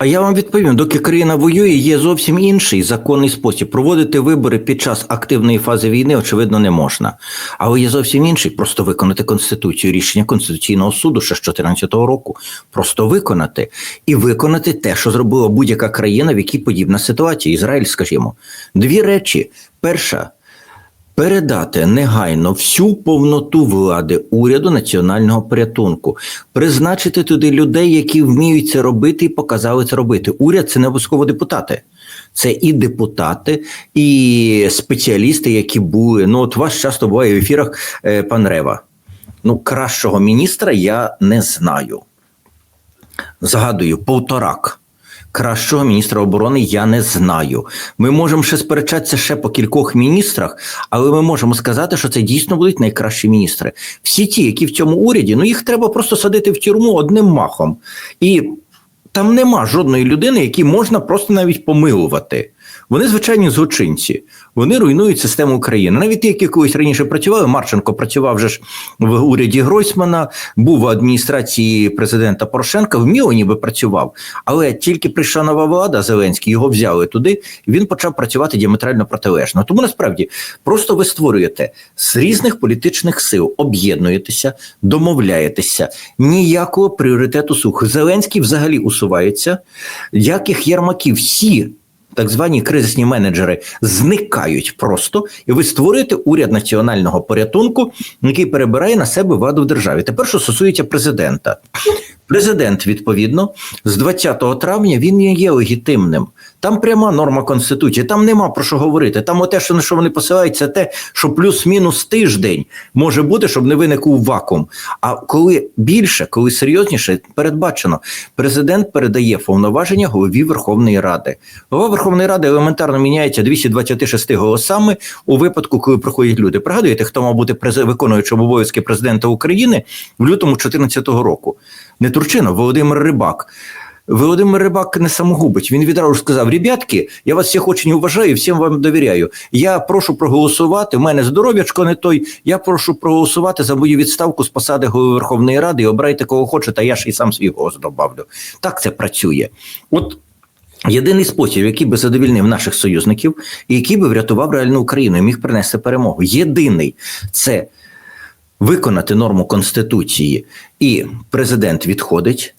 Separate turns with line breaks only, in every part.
А я вам відповім: доки країна воює, є зовсім інший законний спосіб. Проводити вибори під час активної фази війни, очевидно, не можна. Але є зовсім інший просто виконати конституцію, рішення Конституційного суду ще з 2014 року. Просто виконати і виконати те, що зробила будь-яка країна, в якій подібна ситуація. Ізраїль, скажімо, дві речі: перша. Передати негайно всю повноту влади уряду національного порятунку, призначити туди людей, які вміють це робити і показали це робити. Уряд це не обов'язково депутати, це і депутати, і спеціалісти, які були. Ну, от вас часто буває в ефірах е, пан Рева. Ну, кращого міністра я не знаю. Згадую, полторак. Кращого міністра оборони я не знаю. Ми можемо ще сперечатися ще по кількох міністрах, але ми можемо сказати, що це дійсно будуть найкращі міністри. Всі ті, які в цьому уряді, ну їх треба просто садити в тюрму одним махом. І там нема жодної людини, які можна просто навіть помилувати. Вони звичайні злочинці. Вони руйнують систему України. Навіть ті, які колись раніше працювали. Марченко працював вже ж в уряді Гройсмана, був в адміністрації президента Порошенка. Вміло ніби працював. Але тільки прийшла нова влада, Зеленський його взяли туди, він почав працювати діаметрально протилежно. Тому насправді просто ви створюєте з різних політичних сил, об'єднуєтеся, домовляєтеся. Ніякого пріоритету сух. Зеленський взагалі усувається. Яких Єрмаків всі так звані кризисні менеджери зникають просто, і ви створюєте уряд національного порятунку, який перебирає на себе владу в державі. Тепер, що стосується президента, президент, відповідно, з 20 травня він не є легітимним. Там пряма норма конституції, там нема про що говорити. Там те, що на що вони посилають, це те, що плюс-мінус тиждень може бути, щоб не виникнув вакуум. А коли більше, коли серйозніше, передбачено, президент передає повноваження голові Верховної Ради. Голова Верховної Ради елементарно міняється 226 голосами у випадку, коли приходять люди. Пригадуєте, хто мав бути виконуючим обов'язки президента України в лютому 2014 року? Не Турчинов, Володимир Рибак. Володимир Рибак не самогубить. Він відразу ж сказав: Ребятки, я вас всіх очень уважаю, всім вам довіряю. Я прошу проголосувати. У мене здоров'ячко не той. Я прошу проголосувати за мою відставку з посади голови Верховної Ради і обирайте кого хочете, а я ж і сам свій голос добавлю. Так це працює. От. Єдиний спосіб, який би задовільнив наших союзників, і який би врятував реальну Україну і міг принести перемогу. Єдиний це виконати норму Конституції, і президент відходить.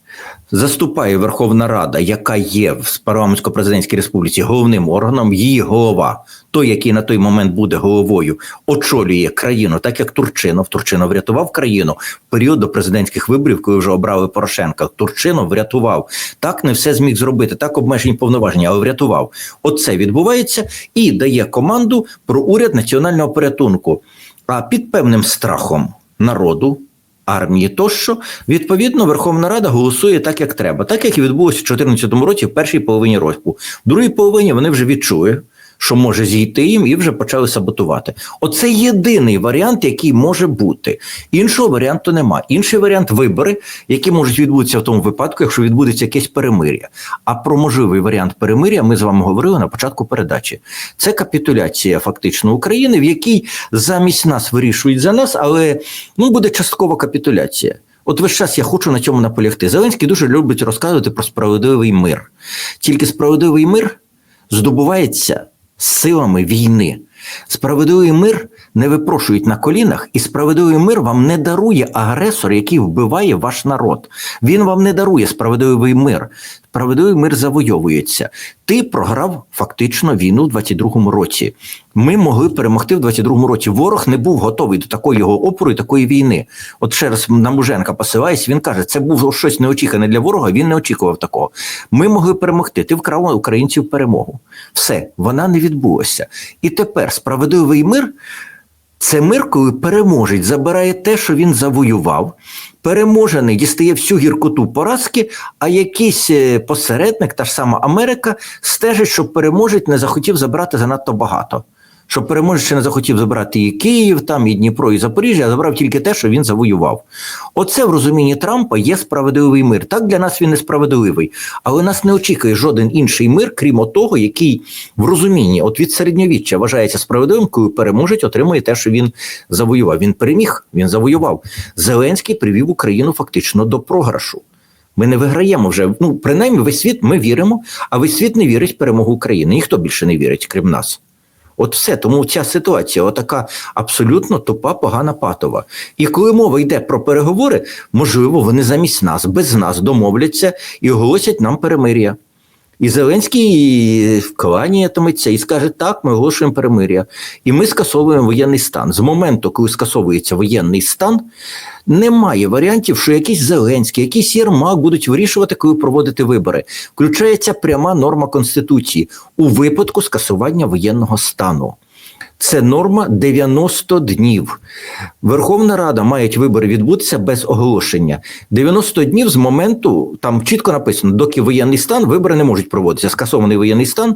Заступає Верховна Рада, яка є в парламентсько-президентській республіці головним органом, її голова, той, який на той момент буде головою, очолює країну, так як Турчинов. Турчинов врятував країну в період до президентських виборів, коли вже обрали Порошенка. Турчинов врятував. Так не все зміг зробити, так обмежені повноваження, але врятував. Оце відбувається і дає команду про уряд національного порятунку. А під певним страхом народу армії тощо, відповідно, Верховна Рада голосує так, як треба, так як і відбулося в 2014 році в першій половині року. В другій половині вони вже відчули. Що може зійти їм і вже почали саботувати. Оце єдиний варіант, який може бути. Іншого варіанту нема. Інший варіант вибори, які можуть відбутися в тому випадку, якщо відбудеться якесь перемир'я. А про можливий варіант перемир'я ми з вами говорили на початку передачі. Це капітуляція фактично України, в якій замість нас вирішують за нас, але ну буде часткова капітуляція. От весь час я хочу на цьому наполягти. Зеленський дуже любить розказувати про справедливий мир. Тільки справедливий мир здобувається силами війни. Справедливий мир не випрошують на колінах, і справедливий мир вам не дарує агресор, який вбиває ваш народ. Він вам не дарує справедливий мир. Справедливий мир завойовується. Ти програв фактично війну в 22-му році. Ми могли перемогти в 22-му році. Ворог не був готовий до такого його опору і такої війни. От ще раз на Муженка посилаюсь, він каже, це було щось неочікане для ворога. Він не очікував такого. Ми могли перемогти. Ти вкрав українців перемогу. Все, вона не відбулася. І тепер справедливий мир. Це мир, коли переможець забирає те, що він завоював. Переможений дістає всю гіркоту поразки, а якийсь е, посередник, та ж сама Америка, стежить, що переможець не захотів забрати занадто багато. Щоб переможець ще не захотів забрати і Київ, там, і Дніпро, і Запоріжжя, а забрав тільки те, що він завоював. Оце в розумінні Трампа є справедливий мир. Так для нас він несправедливий, але нас не очікує жоден інший мир, крім того, який в розумінні от від середньовіччя вважається справедливим, коли переможець отримує те, що він завоював. Він переміг, він завоював. Зеленський привів Україну фактично до програшу. Ми не виграємо вже. Ну, принаймні, весь світ ми віримо, а весь світ не вірить в перемогу України. Ніхто більше не вірить, крім нас. От все. Тому ця ситуація отака абсолютно тупа, погана патова. І коли мова йде про переговори, можливо, вони замість нас, без нас домовляться і оголосять нам перемир'я. І Зеленський вкланяєтиметься і скаже: так, ми оголошуємо перемир'я. І ми скасовуємо воєнний стан. З моменту, коли скасовується воєнний стан, немає варіантів, що якийсь Зеленський, якийсь Єрмак будуть вирішувати, коли проводити вибори. Включається пряма норма Конституції у випадку скасування воєнного стану. Це норма 90 днів. Верховна Рада має вибори відбутися без оголошення. 90 днів з моменту, там чітко написано, доки воєнний стан, вибори не можуть проводитися. Скасований воєнний стан.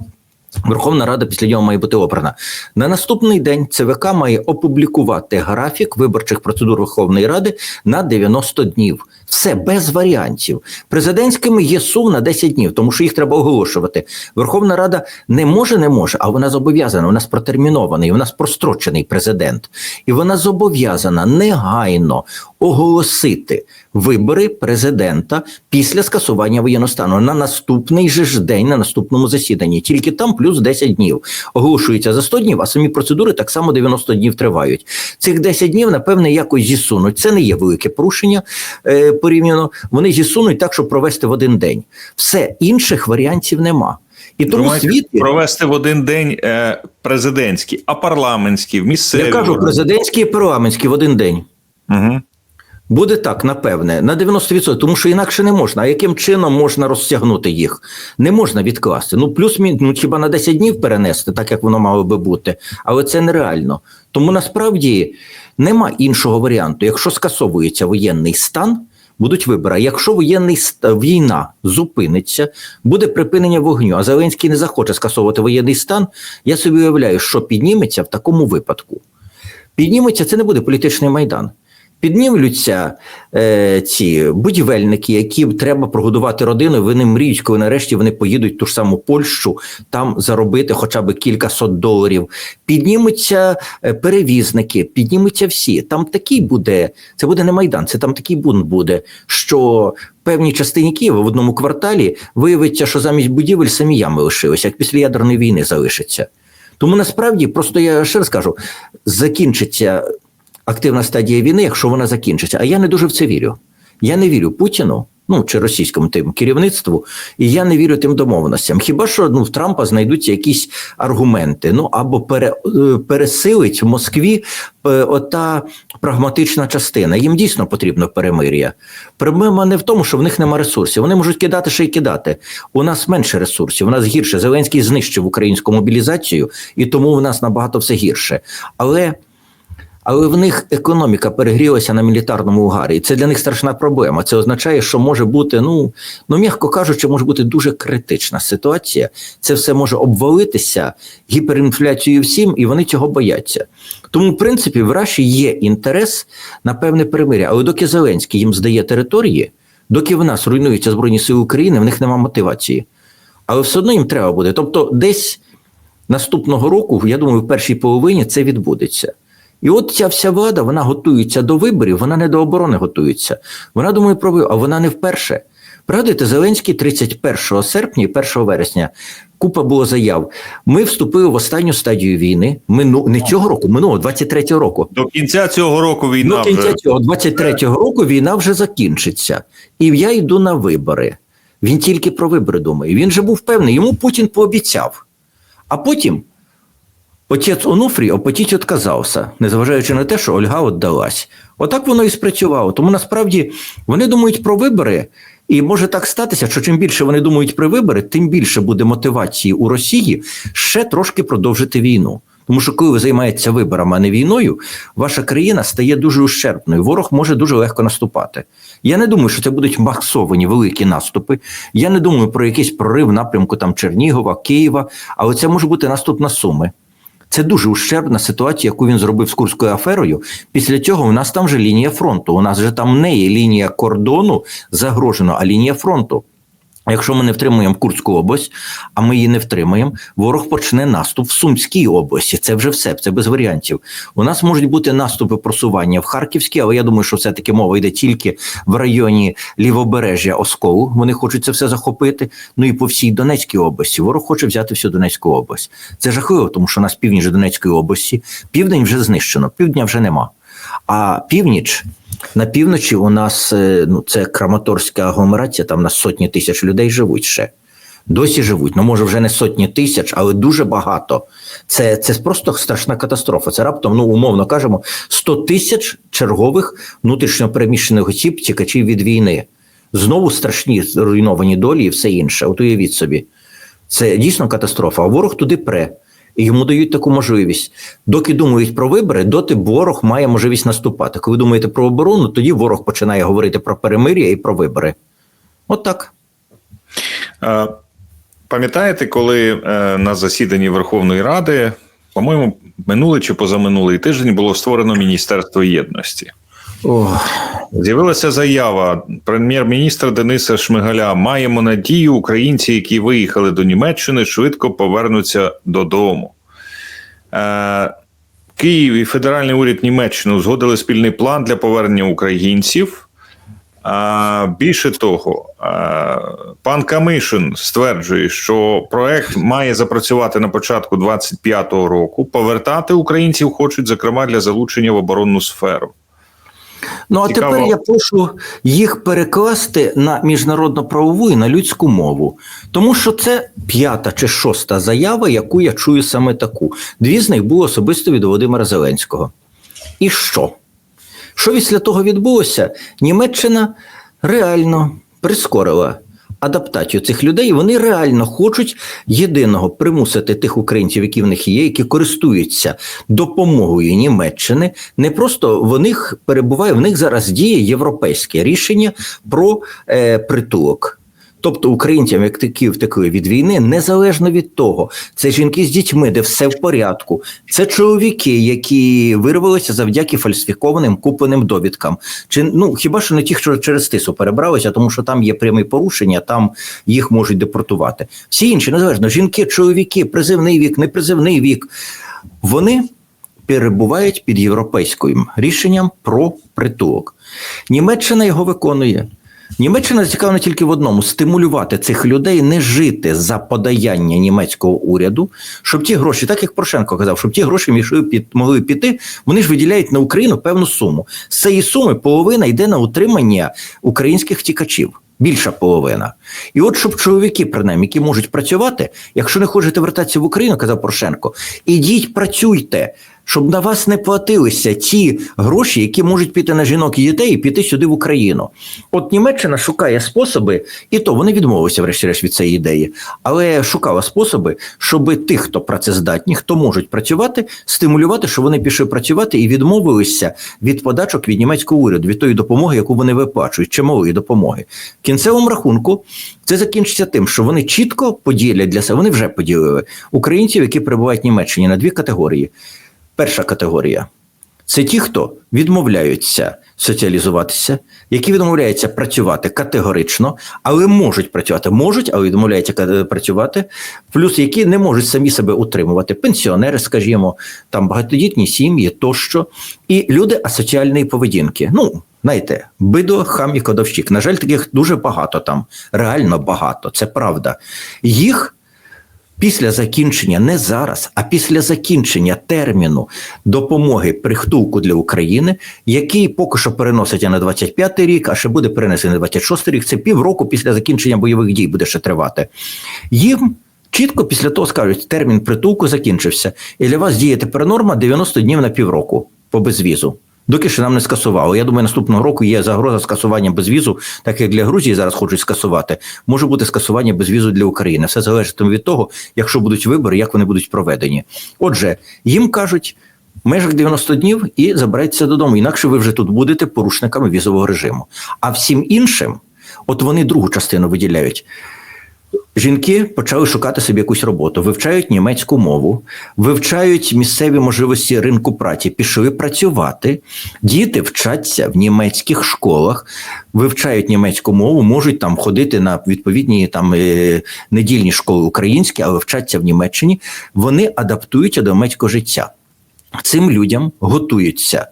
Верховна Рада після нього має бути обрана. На наступний день ЦВК має опублікувати графік виборчих процедур Верховної Ради на 90 днів. Все без варіантів. Президентськими є сум на 10 днів, тому що їх треба оголошувати. Верховна Рада не може, не може, а вона зобов'язана. Вона спротермінований, вона спрострочений президент, і вона зобов'язана негайно оголосити вибори президента після скасування воєнного стану на наступний же ж день, на наступному засіданні. Тільки там плюс 10 днів оголошується за 100 днів, а самі процедури так само 90 днів тривають. Цих 10 днів, напевне, якось зісунуть. Це не є велике порушення е, порівняно. Вони зісунуть так, щоб провести в один день. Все інших варіантів нема. І тому світ
провести в один день е, президентські, а парламентські, місцеві.
я кажу президентський і парламентський в один день.
Угу.
Буде так, напевне, на 90%, тому що інакше не можна. А яким чином можна розтягнути їх? Не можна відкласти. Ну, плюс ну, хіба на 10 днів перенести, так як воно мало би бути, але це нереально. Тому насправді нема іншого варіанту. Якщо скасовується воєнний стан, будуть вибори. Якщо воєнний війна зупиниться, буде припинення вогню, а Зеленський не захоче скасовувати воєнний стан, я собі уявляю, що підніметься в такому випадку. Підніметься, це не буде політичний майдан. Піднімуться е, ці будівельники, які треба прогодувати родину. Вони мріють, коли нарешті вони поїдуть ту ж саму Польщу, там заробити хоча б кількасот доларів. Піднімуться е, перевізники, піднімуться всі. Там такий буде, це буде не майдан, це там такий бунт буде, що в певній частині Києва в одному кварталі виявиться, що замість будівель самі ями лишилися, як після ядерної війни залишаться. Тому насправді, просто я ще раз кажу, закінчиться активна стадія війни, якщо вона закінчиться. А я не дуже в це вірю. Я не вірю Путіну, ну чи російському тим керівництву, і я не вірю тим домовленостям. Хіба що ну в Трампа знайдуться якісь аргументи? Ну або пере, е, пересилить в Москві е, ота прагматична частина. Їм дійсно потрібно перемир'я. Проблема не в тому, що в них нема ресурсів. Вони можуть кидати ще й кидати. У нас менше ресурсів, у нас гірше. Зеленський знищив українську мобілізацію, і тому в нас набагато все гірше. Але. Але в них економіка перегрілася на мілітарному угарі, і це для них страшна проблема. Це означає, що може бути, ну ну м'яко кажучи, може бути дуже критична ситуація. Це все може обвалитися гіперінфляцією всім, і вони цього бояться. Тому, в принципі, в Раші є інтерес на певне перемиря. Але доки Зеленський їм здає території, доки в нас руйнуються збройні сили України, в них немає мотивації. Але все одно їм треба буде. Тобто, десь наступного року, я думаю, в першій половині це відбудеться. І от ця вся влада, вона готується до виборів, вона не до оборони готується. Вона думає про вибори, а вона не вперше. Пригадуєте, Зеленський 31 серпня і 1 вересня купа було заяв. Ми вступили в останню стадію війни. Мину не цього року, минулого 23-го року.
До кінця цього року війна
До кінця
вже
цього 23-го року війна вже закінчиться. І я йду на вибори. Він тільки про вибори думає. Він же був певний, йому Путін пообіцяв. А потім отець Онуфрій опотіть відказався, незважаючи на те, що Ольга віддалась. Отак воно і спрацювало. Тому насправді вони думають про вибори, і може так статися, що чим більше вони думають про вибори, тим більше буде мотивації у Росії ще трошки продовжити війну. Тому що коли ви займаєтеся виборами, а не війною, ваша країна стає дуже ущербною. Ворог може дуже легко наступати. Я не думаю, що це будуть масовані великі наступи. Я не думаю про якийсь прорив напрямку там Чернігова, Києва, але це може бути наступ на Суми. Це дуже ущербна ситуація, яку він зробив з Курською аферою. Після цього у нас там вже лінія фронту. У нас вже там не є лінія кордону загрожена, а лінія фронту. Якщо ми не втримуємо Курську область, а ми її не втримаємо, ворог почне наступ в Сумській області. Це вже все, це без варіантів. У нас можуть бути наступи просування в Харківській, але я думаю, що все-таки мова йде тільки в районі лівобережжя Осколу. Вони хочуть це все захопити. Ну і по всій Донецькій області. Ворог хоче взяти всю Донецьку область. Це жахливо, тому що у нас північ Донецької області, південь вже знищено, півдня вже нема. А північ на півночі у нас е, ну це Краматорська агломерація, там на сотні тисяч людей живуть ще. Досі живуть. Ну, може, вже не сотні тисяч, але дуже багато. Це, це просто страшна катастрофа. Це раптом, ну умовно кажемо, 100 тисяч чергових внутрішньопереміщених осіб, тікачів від війни. Знову страшні зруйновані долі і все інше. От уявіть собі. Це дійсно катастрофа. А ворог туди пре. Йому дають таку можливість. Доки думають про вибори, доти ворог має можливість наступати. Коли думаєте про оборону, тоді ворог починає говорити про перемир'я і про вибори. От так.
Е, Пам'ятаєте, коли е, на засіданні Верховної Ради, по-моєму, минулий чи позаминулий тиждень було створено Міністерство єдності? З'явилася заява прем'єр-міністра Дениса Шмигаля. Маємо надію, українці, які виїхали до Німеччини, швидко повернуться додому. Е, Київ і федеральний уряд Німеччини узгодили спільний план для повернення українців. А більше того, е, пан Камишин стверджує, що проект має запрацювати на початку 25-го року. Повертати українців хочуть, зокрема, для залучення в оборонну сферу.
Ну а
Цікаво.
тепер я прошу їх перекласти на міжнародно-правову і на людську мову, тому що це п'ята чи шоста заява, яку я чую саме таку. Дві з них були особисто від Володимира Зеленського. І що? Що після того відбулося? Німеччина реально прискорила адаптацію цих людей. Вони реально хочуть єдиного примусити тих українців, які в них є, які користуються допомогою Німеччини. Не просто в них перебуває, в них зараз діє європейське рішення про е, притулок. Тобто українцям, як такі втекли від війни, незалежно від того, це жінки з дітьми, де все в порядку, це чоловіки, які вирвалися завдяки фальсифікованим купленим довідкам. Чи ну хіба що не ті, що через тису перебралися, тому що там є прямі порушення, там їх можуть депортувати. Всі інші незалежно жінки, чоловіки, призивний вік, непризивний вік, вони перебувають під європейським рішенням про притулок. Німеччина його виконує. Німеччина зацікавлена тільки в одному: стимулювати цих людей не жити за подаяння німецького уряду, щоб ті гроші, так як Порошенко казав, щоб ті гроші під- могли піти, вони ж виділяють на Україну певну суму. З цієї суми половина йде на утримання українських втікачів. Більша половина. І от щоб чоловіки, принаймні, які можуть працювати, якщо не хочете вертатися в Україну, казав Порошенко, ідіть працюйте, щоб на вас не платилися ті гроші, які можуть піти на жінок і дітей і піти сюди в Україну. От Німеччина шукає способи, і то вони відмовилися, врешті-решт, від цієї ідеї, але шукала способи, щоб тих, хто працездатні, хто можуть працювати, стимулювати, щоб вони пішли працювати і відмовилися від подачок від німецького уряду, від тої допомоги, яку вони виплачують, чималої допомоги. В кінцевому рахунку це закінчиться тим, що вони чітко поділять для себе. Вони вже поділили українців, які перебувають в Німеччині на дві категорії. Перша категорія це ті, хто відмовляються соціалізуватися, які відмовляються працювати категорично, але можуть працювати, можуть, але відмовляються ка- працювати. Плюс які не можуть самі себе утримувати, пенсіонери, скажімо, там багатодітні сім'ї тощо, і люди асоціальної поведінки. Ну, знаєте, бидо, хам і кодовщик. На жаль, таких дуже багато там, реально багато, це правда. Їх Після закінчення не зараз, а після закінчення терміну допомоги прихтулку для України, який поки що переноситься на 25-й рік, а ще буде перенесений на 26-й рік. Це півроку після закінчення бойових дій буде ще тривати. Їм чітко після того скажуть, термін притулку закінчився, і для вас діє тепер норма 90 днів на півроку по безвізу. Доки ще нам не скасували. Я думаю, наступного року є загроза скасування безвізу, так як для Грузії зараз хочуть скасувати. Може бути скасування безвізу для України. Все залежатиме від того, якщо будуть вибори, як вони будуть проведені. Отже, їм кажуть. В межах 90 днів і забирайтеся додому. Інакше ви вже тут будете порушниками візового режиму. А всім іншим, от вони другу частину виділяють. Жінки почали шукати собі якусь роботу, вивчають німецьку мову, вивчають місцеві можливості ринку праці, пішли працювати. Діти вчаться в німецьких школах, вивчають німецьку мову, можуть там ходити на відповідні там е, недільні школи українські, але вчаться в Німеччині. Вони адаптуються до німецького життя. Цим людям готуються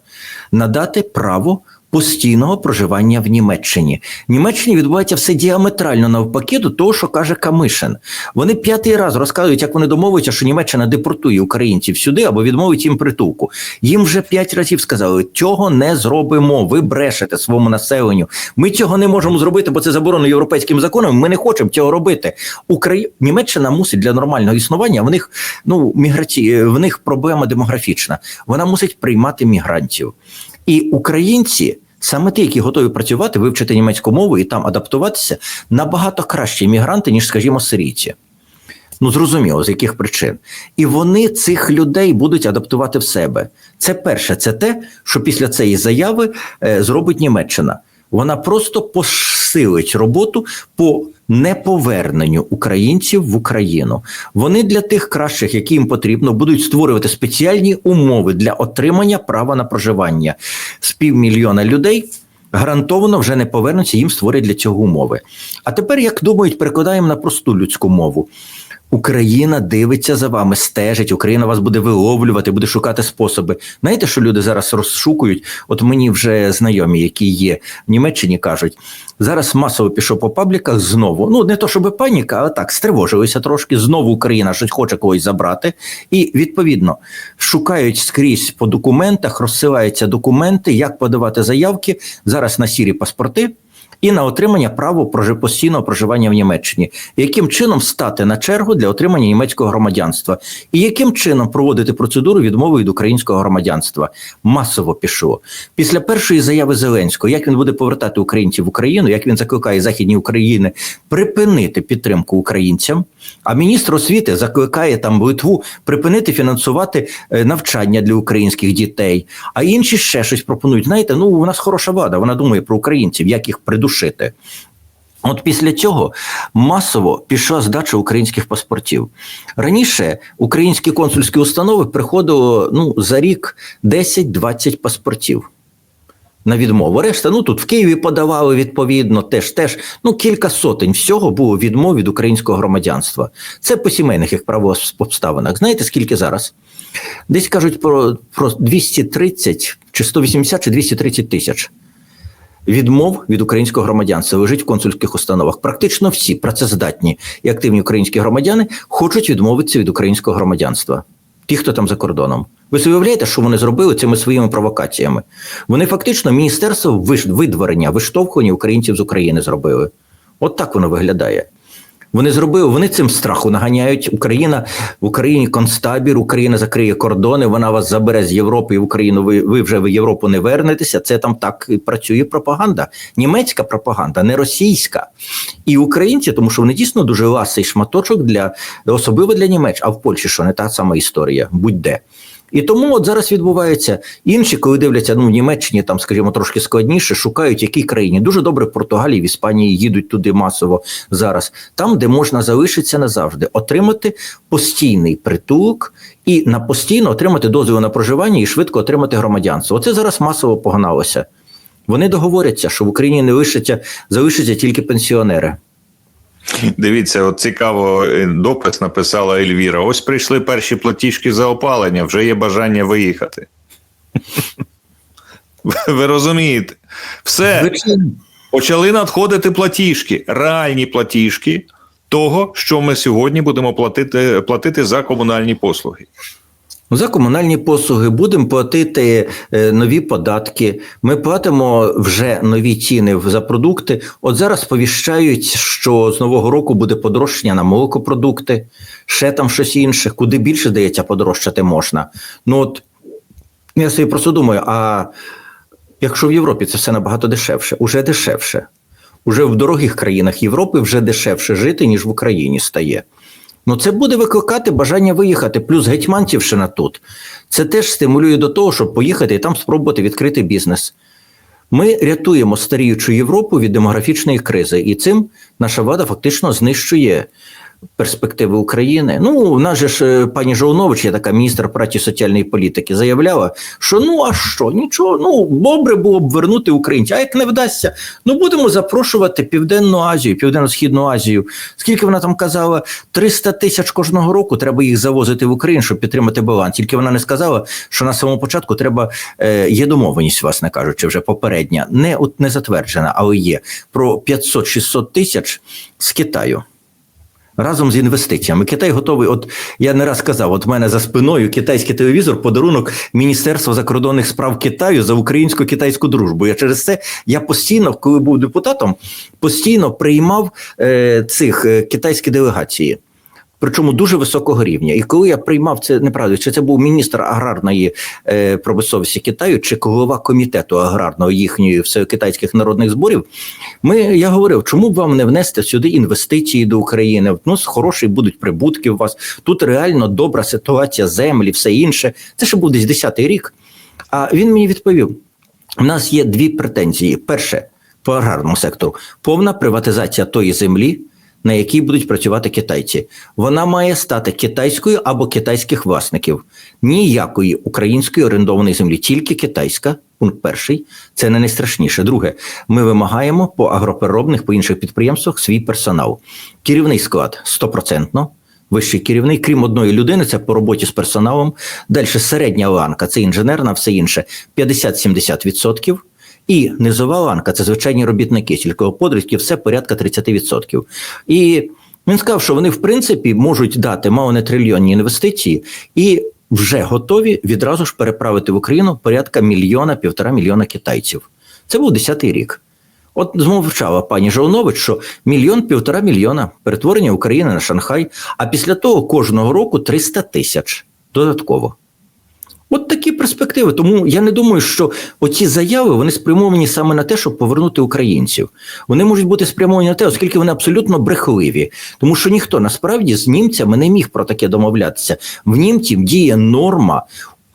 надати право постійного проживання в Німеччині. В Німеччині відбувається все діаметрально навпаки до того, що каже Камишин. Вони п'ятий раз розказують, як вони домовуються, що Німеччина депортує українців сюди або відмовить їм притулку. Їм вже п'ять разів сказали: цього не зробимо. Ви брешете своєму населенню. Ми цього не можемо зробити, бо це заборонено європейським законом. Ми не хочемо цього робити. Украї... Німеччина мусить для нормального існування. В них ну міграці... в них проблема демографічна. Вона мусить приймати мігрантів. І українці, саме ті, які готові працювати, вивчити німецьку мову і там адаптуватися, набагато кращі мігранти, ніж, скажімо, сирійці. Ну, зрозуміло, з яких причин. І вони цих людей будуть адаптувати в себе. Це перше, це те, що після цієї заяви е, зробить Німеччина. Вона просто посилить роботу по неповерненню українців в Україну. Вони для тих кращих, які їм потрібно, будуть створювати спеціальні умови для отримання права на проживання. З півмільйона людей гарантовано вже не повернуться, їм створять для цього умови. А тепер, як думають, перекладаємо на просту людську мову. Україна дивиться за вами, стежить, Україна вас буде виловлювати, буде шукати способи. Знаєте, що люди зараз розшукують? От мені вже знайомі, які є в Німеччині, кажуть, зараз масово пішов по пабліках знову. Ну не то, щоб паніка, але так стривожилися трошки. Знову Україна щось хоче когось забрати, і відповідно шукають скрізь по документах, розсилаються документи, як подавати заявки зараз на сірі паспорти і на отримання права постійного проживання в Німеччині, яким чином стати на чергу для отримання німецького громадянства, і яким чином проводити процедуру відмови від українського громадянства. Масово пішло. Після першої заяви Зеленського, як він буде повертати українців в Україну, як він закликає західні України припинити підтримку українцям. А міністр освіти закликає там Литву припинити фінансувати е, навчання для українських дітей. А інші ще щось пропонують. Знаєте, ну у нас хороша влада, вона думає про українців, як їх придушити. От після цього масово пішла здача українських паспортів. Раніше українські консульські установи приходило ну, за рік 10-20 паспортів на відмову. Решта, ну тут в Києві подавали відповідно, теж теж ну кілька сотень всього було відмов від українського громадянства. Це по сімейних як обставинах. Знаєте, скільки зараз? Десь кажуть про, про 230 чи 180 чи 230 тисяч. Відмов від українського громадянства лежить в консульських установах. Практично всі працездатні і активні українські громадяни хочуть відмовитися від українського громадянства. Ті, хто там за кордоном. Ви собі уявляєте, що вони зробили цими своїми провокаціями? Вони фактично міністерство видворення, виштовхування українців з України зробили. От так воно виглядає. Вони зробили, вони цим страху наганяють. Україна в Україні концтабір, Україна закриє кордони, вона вас забере з Європи і в Україну. Ви, ви вже в Європу не вернетеся. Це там так і працює пропаганда. Німецька пропаганда, не російська. І українці, тому що вони дійсно дуже ласий шматочок для особливо для Німеч, а в Польщі що не та сама історія, будь-де. І тому от зараз відбувається інші, коли дивляться ну в Німеччині, там, скажімо, трошки складніше, шукають якій країні. Дуже добре в Португалії, в Іспанії їдуть туди масово зараз, там, де можна залишитися назавжди, отримати постійний притулок і на постійно отримати дозвіл на проживання і швидко отримати громадянство. Оце зараз масово погналося. Вони договоряться, що в Україні не лишаться, залишаться тільки пенсіонери.
Дивіться, от цікаво, е, допис написала Ельвіра. Ось прийшли перші платіжки за опалення, вже є бажання виїхати. Ви розумієте? Все, почали надходити платіжки, реальні платіжки того, що ми сьогодні будемо платити, платити за комунальні послуги.
За комунальні послуги будемо платити е, нові податки. Ми платимо вже нові ціни за продукти. От зараз повіщають, що з нового року буде подорожчання на молокопродукти, ще там щось інше. Куди більше здається, подорожчати можна. Ну от я собі просто думаю: а якщо в Європі це все набагато дешевше, уже дешевше. Уже в дорогих країнах Європи вже дешевше жити, ніж в Україні стає. Ну, це буде викликати бажання виїхати, плюс гетьманцівщина тут. Це теж стимулює до того, щоб поїхати і там спробувати відкрити бізнес. Ми рятуємо старіючу Європу від демографічної кризи, і цим наша влада фактично знищує перспективи України. Ну, у нас же ж е, пані Жовнович, є така міністр праці соціальної політики, заявляла, що ну а що, нічого, ну добре було б вернути українців. А як не вдасться, ну будемо запрошувати Південну Азію, Південно-Східну Азію. Скільки вона там казала, 300 тисяч кожного року треба їх завозити в Україну, щоб підтримати баланс. Тільки вона не сказала, що на самому початку треба е, є домовленість, власне кажучи, вже попередня, не от не затверджена, але є про 500-600 тисяч з Китаю. Разом з інвестиціями Китай готовий. От я не раз казав, от в мене за спиною китайський телевізор, подарунок Міністерства закордонних справ Китаю за українсько-китайську дружбу. Я через це я постійно, коли був депутатом, постійно приймав е, цих е, китайські делегації. Причому дуже високого рівня. І коли я приймав це неправда, чи це був міністр аграрної е, промисловості Китаю, чи голова комітету аграрного їхньої всекитайських народних зборів, ми я говорив, чому б вам не внести сюди інвестиції до України? Ну, хороші будуть прибутки у вас. Тут реально добра ситуація, землі, все інше. Це ще був десь 10-й рік. А він мені відповів: у нас є дві претензії: перше по аграрному сектору повна приватизація тої землі. На якій будуть працювати китайці, вона має стати китайською або китайських власників. Ніякої української орендованої землі, тільки китайська. Пункт перший це не найстрашніше. Друге, ми вимагаємо по агропереробних, по інших підприємствах свій персонал. Керівний склад стопроцентно. Вищий керівний, крім одної людини, це по роботі з персоналом. Далі середня ланка, це інженерна, все інше 50-70%. І низова ланка це звичайні робітники, сільськогосподарські, все порядка 30%. І він сказав, що вони в принципі можуть дати мало не трильйонні інвестиції і вже готові відразу ж переправити в Україну порядка мільйона, півтора мільйона китайців. Це був 10-й рік. От змовчала пані Жовнович, що мільйон півтора мільйона перетворення України на Шанхай, а після того кожного року 300 тисяч додатково. От такі перспективи. Тому я не думаю, що оці заяви вони спрямовані саме на те, щоб повернути українців. Вони можуть бути спрямовані на те, оскільки вони абсолютно брехливі. Тому що ніхто насправді з німцями не міг про таке домовлятися. В німців діє норма.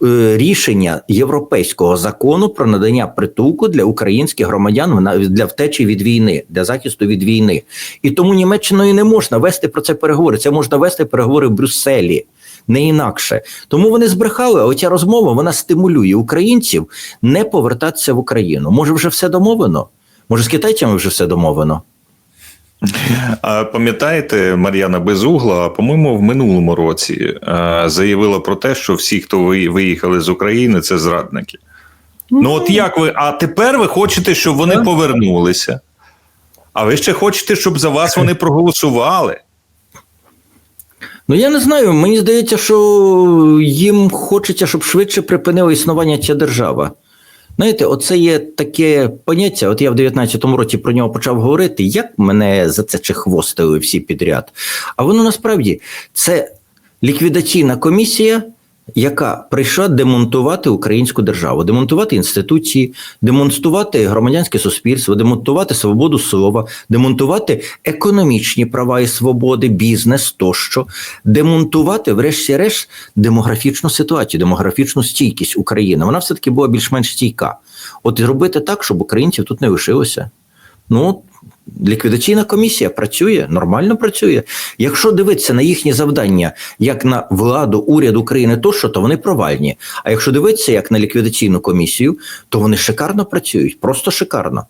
е, Рішення європейського закону про надання притулку для українських громадян для втечі від війни, для захисту від війни, і тому Німеччиною не можна вести про це переговори. Це можна вести переговори в Брюсселі не інакше. Тому вони збрехали. Оця розмова вона стимулює українців не повертатися в Україну. Може, вже все домовлено? Може, з китайцями вже все домовлено?
А пам'ятаєте, Мар'яна Безугла, по-моєму, в минулому році е, заявила про те, що всі, хто виїхали з України, це зрадники. Ну, от як ви, а тепер ви хочете, щоб вони повернулися. А ви ще хочете, щоб за вас вони проголосували.
Ну я не знаю. Мені здається, що їм хочеться, щоб швидше припинила існування ця держава. Знаєте, оце є таке поняття. От я в 19-му році про нього почав говорити, як мене за це чехвостили всі підряд. А воно насправді це ліквідаційна комісія, яка прийшла демонтувати українську державу, демонтувати інституції, демонтувати громадянське суспільство, демонтувати свободу слова, демонтувати економічні права і свободи, бізнес тощо, демонтувати, врешті-решт, демографічну ситуацію, демографічну стійкість України. Вона все таки була більш-менш стійка. От і робити так, щоб українців тут не лишилося. Ну, ліквідаційна комісія працює, нормально працює. Якщо дивитися на їхні завдання, як на владу, уряд України, тощо, то вони провальні. А якщо дивитися як на ліквідаційну комісію, то вони шикарно працюють, просто шикарно.